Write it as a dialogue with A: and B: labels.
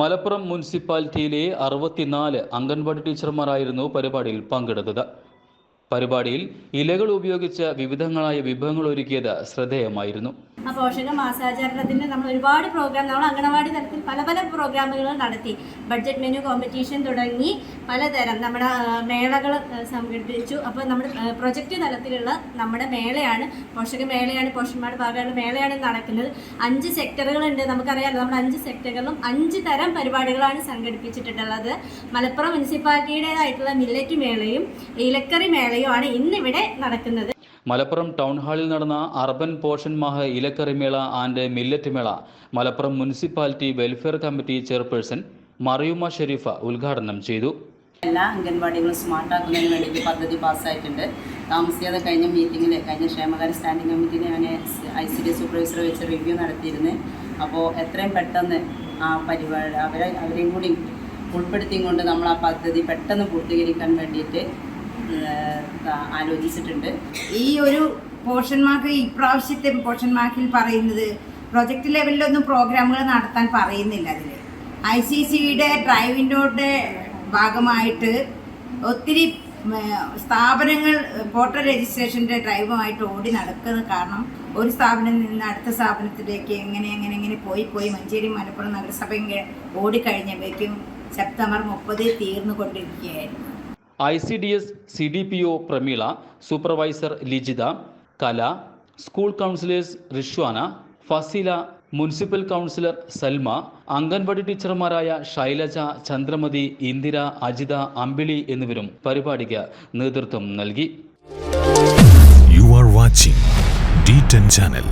A: മലപ്പുറം മുനിസിപ്പാലിറ്റിയിലെ അറുപത്തിനാല് അംഗൻവാടി ടീച്ചർമാരായിരുന്നു പരിപാടിയിൽ പങ്കെടുത്തത്. പരിപാടിയിൽ ഇലകൾ ഉപയോഗിച്ച് വിവിധങ്ങളായ വിഭവങ്ങൾ ഒരുക്കിയത് ശ്രദ്ധേയമായിരുന്നു.
B: ആ പോഷക മാസാചരണത്തിന് നമ്മൾ ഒരുപാട് പ്രോഗ്രാം നമ്മൾ അംഗനവാടി തലത്തിൽ പല പല പ്രോഗ്രാമുകൾ നടത്തി. ബഡ്ജറ്റ് മെനു കോമ്പറ്റീഷൻ തുടങ്ങി പലതരം നമ്മുടെ മേളകൾ സംഘടിപ്പിച്ചു. അപ്പോൾ നമ്മുടെ പ്രൊജക്റ്റ് തലത്തിലുള്ള നമ്മുടെ മേളയാണ് പോഷക മേളയാണ് പോഷന്മാരുടെ ഭാഗമുള്ള മേളയാണ് നടക്കുന്നത്. അഞ്ച് സെക്ടറുകളുണ്ട് നമുക്കറിയാമല്ലോ നമ്മുടെ അഞ്ച് സെക്ടറുകളും അഞ്ച് തരം പരിപാടികളാണ് സംഘടിപ്പിച്ചിട്ടുള്ളത്. മലപ്പുറം മുനിസിപ്പാലിറ്റിയുടേതായിട്ടുള്ള മില്ലറ്റ് മേളയും ഇലക്കറി മേളയും ആണ് ഇന്നിവിടെ നടക്കുന്നത്.
A: മലപ്പുറം ടൗൺ ഹാളിൽ നടന്ന അർബൻ പോഷൻ മഹ ഇലക്കറി മേള ആൻഡ് മില്ലറ്റ് മേള Malappuram municipality welfare committee chairperson Mariyumma Sherifa ഉദ്ഘാടനം ചെയ്തു.
C: എല്ലാ അംഗൻവാടികളും സ്മാർട്ടാക്കുന്നതിന് വേണ്ടിയിട്ട് പദ്ധതി പാസ്സായിട്ടുണ്ട്. താമസിയാതെ കഴിഞ്ഞ മീറ്റിങ്ങിൽ കഴിഞ്ഞ ക്ഷേമകാര്യ സ്റ്റാൻഡിംഗ് കമ്മിറ്റിയിൽ ഞാൻ ഐ സി ഡി സൂപ്പർവൈസർ വെച്ച് റിവ്യൂ നടത്തിയിരുന്നു. അപ്പോൾ എത്രയും പെട്ടെന്ന് ആ പരിപാടി അവരെ അവരെയും കൂടി ഉൾപ്പെടുത്തിയും കൊണ്ട് നമ്മൾ ആ പദ്ധതി പെട്ടെന്ന് പൂർത്തീകരിക്കാൻ വേണ്ടിയിട്ട് ആലോചിച്ചിട്ടുണ്ട്.
D: ഈ ഒരു പോർഷൻ മാർക്ക് ഇപ്രാവശ്യത്തെ പോർഷൻ മാർക്കിൽ പറയുന്നത് പ്രൊജക്ട് ലെവലിലൊന്നും പ്രോഗ്രാമുകൾ നടത്താൻ പറയുന്നില്ല അതിൽ ഐ സി സിയുടെ ഡ്രൈവിന്റെ ഭാഗമായിട്ട് ഒത്തിരി സ്ഥാപനങ്ങൾ വോട്ടർ രജിസ്ട്രേഷന്റെ ഡ്രൈവുമായിട്ട് ഓടി നടക്കുന്ന കാരണം ഒരു സ്ഥാപനത്തിൽ നിന്ന് അടുത്ത സ്ഥാപനത്തിലേക്ക് എങ്ങനെ എങ്ങനെ എങ്ങനെ പോയി പോയി മഞ്ചേരി മലപ്പുറം നഗരസഭ ഓടിക്കഴിഞ്ഞപ്പോഴേക്കും സെപ്റ്റംബർ മുപ്പത് തീർന്നു കൊണ്ടിരിക്കുകയായിരുന്നു
A: I C D S C D P O Prameela supervisor Lijitha Kala school counsellors Rishwana Faseela municipal councillor Salma anganwadi ടീച്ചർമാരായ Shailaja Chandramathi Indira Ajitha Ambili എന്നിവരും പരിപാടിക്ക് നേതൃത്വം നൽകി
E: you R watching D10 channel.